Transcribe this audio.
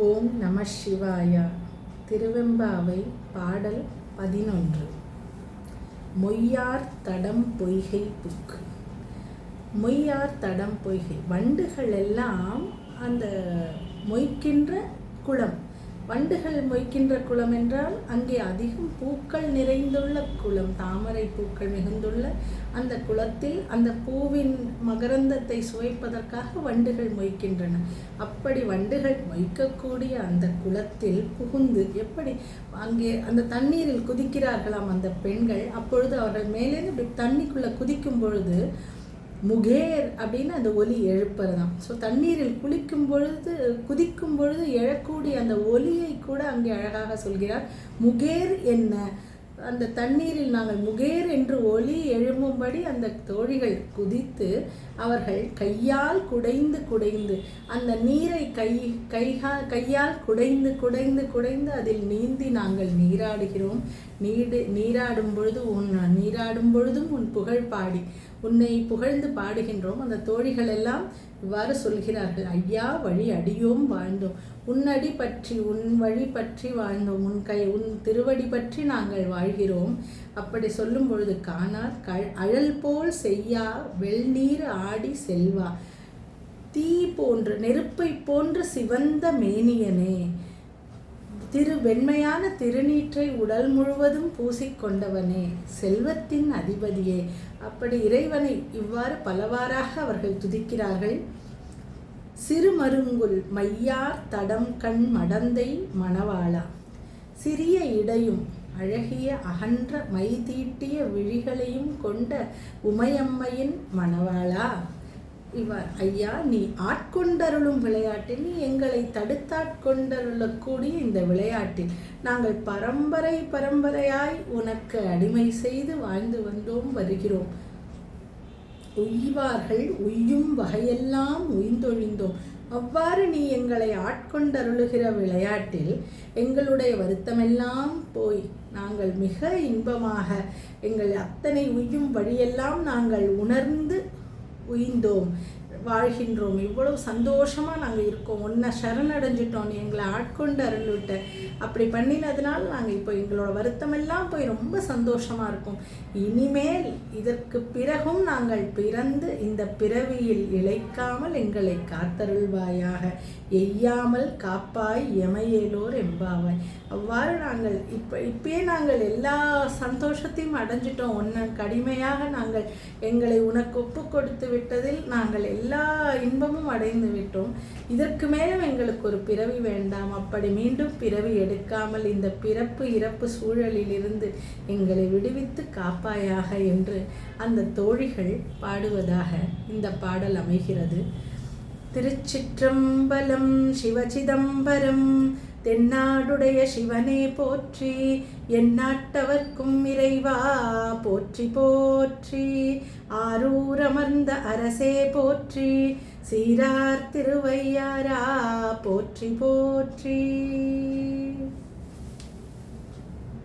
ஓம் நம சிவாயா. திருவெம்பாவை பாடல் பதினொன்று. மொய்யார் தடம் பொய்கை புக்கு. மொய்யார் தடம் பொய்கை. வண்டுகள் எல்லாம் அந்த மொய்க்கின்ற குளம். வண்டுகள் மொய்க்கின்ற குளம் என்றால் அங்கே அதிகம் பூக்கள் நிறைந்துள்ள குளம். தாமரை பூக்கள் மிகுந்துள்ள அந்த குளத்தில் அந்த பூவின் மகரந்தத்தை சுவைப்பதற்காக வண்டுகள் மொய்க்கின்றன. அப்படி வண்டுகள் மொய்க்கக்கூடிய அந்த குளத்தில் புகுந்து எப்படி அங்கே அந்த தண்ணீரில் குதிக்கிறார்களாம் அந்த பெண்கள் அப்பொழுது அவர்கள் மேலே இப்படி தண்ணிக்குள்ளே குதிக்கும் பொழுது முகேர் அப்படின்னு அந்த ஒலி எழுப்புறதாம் ஸோ தண்ணீரில் குளிக்கும் பொழுது குதிக்கும் பொழுது எழக்கூடிய அந்த ஒலியை கூட அங்கே அழகாக சொல்கிறார். முகேர் என்ன? அந்த தண்ணீரில் நாங்கள் முகேர் என்று ஒலி எழும்பும்படி அந்த தோழிகள் குதித்து அவர்கள் கையால் குடைந்து குடைந்து அந்த நீரை கை கைகா கையால் குடைந்து குடைந்து குடைந்து அதில் நீந்தி நாங்கள் நீராடுகிறோம். நீடு நீராடும் பொழுது உன் நீராடும் பொழுதும் உன் புகழ் பாடி. உன்னை புகழ்ந்து பாடுகின்றோம். அந்த தோழிகள் எல்லாம் இவ்வாறு சொல்கிறார்கள். ஐயா வழி அடியோம் வாழ்ந்தோம். உன்னடி பற்றி உன் வழி பற்றி வாழ்ந்தோம். உன் கை உன் திருவடி பற்றி நாங்கள் வாழ்கிறோம். அப்படி சொல்லும் பொழுது காணார் க அழல் போல் செய்யா வெள்நீர் ஆடி செல்வா. தீ போன்று நெருப்பை போன்று சிவந்த மேனியனே. திரு வெண்மையான திருநீற்றை உடல் முழுவதும் பூசிக்கொண்டவனே செல்வத்தின் அதிபதியே. அப்படி இறைவனை இவ்வாறு பலவாறாக அவர்கள் துதிக்கிறார்கள். சிறுமருங்குல் மையார் தடம் கண் மடந்தை மணவாளா. சிறிய இடையும் அழகிய அகன்ற மை தீட்டிய விழிகளையும் கொண்ட உமையம்மையின் மணவாளா. இவர் ஐயா நீ ஆட்கொண்டருளும் விளையாட்டில் நீ எங்களை தடுத்தாட்கொண்டருளக்கூடிய இந்த விளையாட்டில் நாங்கள் பரம்பரை பரம்பரையாய் உனக்கு அடிமை செய்து வாழ்ந்து வந்தோம் வருகிறோம். உய்வார்கள் உய்யும் வகையெல்லாம் உய்ந்தொழிந்தோம். அவ்வாறு நீ எங்களை ஆட்கொண்டருளுகிற விளையாட்டில் எங்களுடைய வருத்தமெல்லாம் போய் நாங்கள் மிக இன்பமாக எங்கள் அத்தனை உய்யும் வழியெல்லாம் நாங்கள் உணர்ந்து window வாழ்கின்றோம். இவ்வளவு சந்தோஷமாக நாங்கள் இருக்கோம். ஒன்றை சரணடைஞ்சிட்டோம். நீ எங்களை ஆட்கொண்டு அருள்விட்ட. அப்படி பண்ணினதுனால நாங்கள் இப்போ எங்களோட வருத்தமெல்லாம் போய் ரொம்ப சந்தோஷமாக இருக்கோம். இனிமேல் இதற்கு பிறகும் நாங்கள் பிறந்து இந்த பிறவியில் இழைக்காமல் எங்களை காத்தருள்வாயாக. எய்யாமல் காப்பாய் எமையேலோர் எம்பாவாய் அவ்வாறு நாங்கள் இப்போ இப்பயே நாங்கள் எல்லா சந்தோஷத்தையும் அடைஞ்சிட்டோம். ஒன்று கடுமையாக நாங்கள் எங்களை உனக்கு ஒப்பு கொடுத்து விட்டதில் நாங்கள் எல்லா எல்லா இன்பமும் அடைந்து விட்டோம். இதற்கு மேலும் எங்களுக்கு ஒரு பிறவி வேண்டாம். அப்படி மீண்டும் பிறவி எடுக்காமல் இந்த பிறப்பு இறப்பு சூழலில் இருந்து எங்களை விடுவித்து காப்பாயாக என்று அந்த தோழிகள் பாடுவதாக இந்த பாடல் அமைகிறது. திருச்சிற்றம்பலம் சிவசிதம்பரம் தென்னாடுடைய சிவனே போற்றி எந்நாட்டவர்க்கும் இறைவா போற்றி போற்றி. ஆரூரமர்ந்த அரசே போற்றி சீரார் திருவையாரா போற்றி போற்றி.